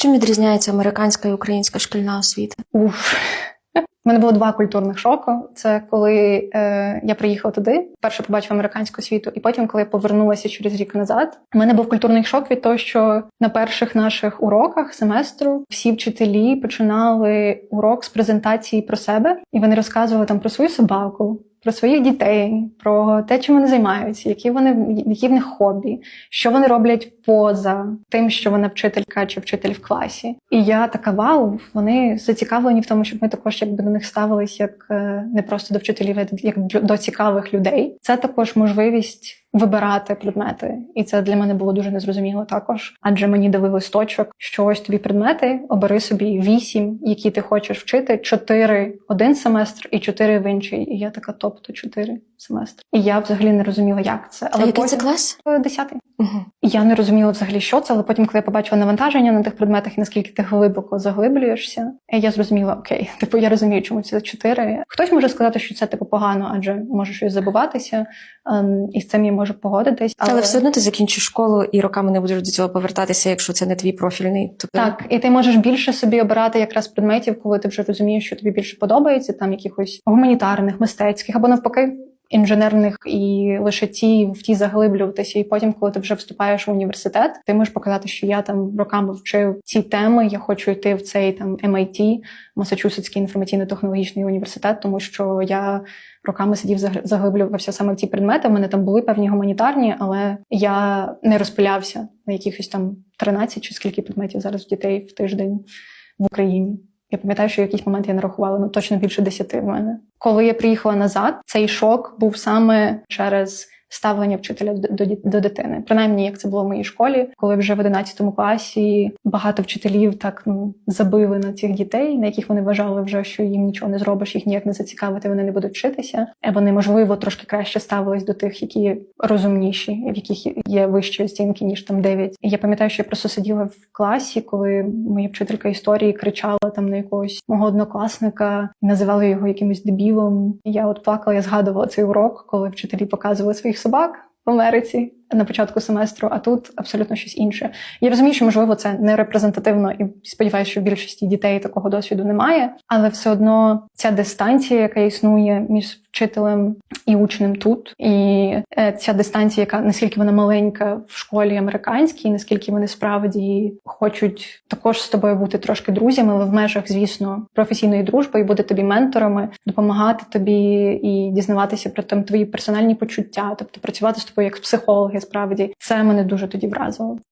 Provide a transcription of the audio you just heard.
Чим відрізняється американська і українська шкільна освіта? Уф. У мене було два культурних шоку. Це коли е, я приїхала туди, перше побачила американську світу, і потім, коли я повернулася через рік назад, у мене був культурний шок від того, що на перших наших уроках семестру всі вчителі починали урок з презентації про себе, і вони розказували там про свою собаку. Про своїх дітей, про те, чим вони займаються, які вони які в них хобі, що вони роблять поза тим, що вона вчителька чи вчитель в класі. І я така вау, вони зацікавлені в тому, щоб ми також якби до них ставились як е, не просто до вчителів, а як до- цікавих людей. Це також можливість вибирати предмети, і це для мене було дуже незрозуміло також. Адже мені дали листочок, що ось тобі предмети, обери собі вісім, які ти хочеш вчити, чотири один семестр і чотири в інший. І я така, тобто чотири семестри. І я взагалі не розуміла, як це. А який це клас? Е, Десятий. Угу. Я не розуміла взагалі, що це, але потім, коли я побачила навантаження на тих предметах і наскільки ти глибоко заглиблюєшся, я зрозуміла, окей, типу я розумію, чому це чотири. Хтось може сказати, що це типу погано, адже може щось забуватися, ем, і з цим я можу погодитись. Але... все одно ти закінчиш школу і роками не будеш до цього повертатися, якщо це не твій профільний. Тобто так, і ти можеш більше собі обирати якраз предметів, коли ти вже розумієш, що тобі більше подобається, там якихось гуманітарних, мистецьких або навпаки. Інженерних і лише ті в ті заглиблюватися, і потім, коли ти вже вступаєш в університет, ти можеш показати, що я там роками вчив ці теми. Я хочу йти в цей там MIT, Масачусетський інформаційно-технологічний університет, тому що я роками сидів заглиблювався саме в ці предмети. У мене там були певні гуманітарні, але я не розпилявся на якихось там 13 чи скільки предметів зараз в дітей в тиждень в Україні. Я пам'ятаю, що в якийсь момент я нарахувала ну точно більше десяти в мене. Коли я приїхала назад, цей шок був саме через ставлення вчителя до, до, до дитини. Принаймні, як це було в моїй школі, коли вже в 11 класі багато вчителів так ну забили на цих дітей, на яких вони вважали вже, що їм нічого не зробиш, їх ніяк не зацікавити, вони не будуть вчитися. Е, Вони можливо трошки краще ставились до тих, які розумніші, в яких є вищі оцінки ніж там 9. І я пам'ятаю, що я просто сиділа в класі, коли моя вчителька історії кричала там на якогось мого однокласника, називала його якимось дебілом. Я от плакала, я згадувала цей урок, коли вчителі показували своїх собак в Америці на початку семестру, а тут абсолютно щось інше. Я розумію, що можливо це не репрезентативно, і сподіваюся, що в більшості дітей такого досвіду немає, але все одно ця дистанція, яка існує між вчителем і учнем тут, і е, ця дистанція, яка наскільки вона маленька в школі американській, наскільки вони справді хочуть також з тобою бути трошки друзями, але в межах, звісно, професійної дружби і бути тобі менторами, допомагати тобі і дізнаватися про там твої персональні почуття, тобто працювати з тобою як психологи. Справді це мене дуже тоді вразило.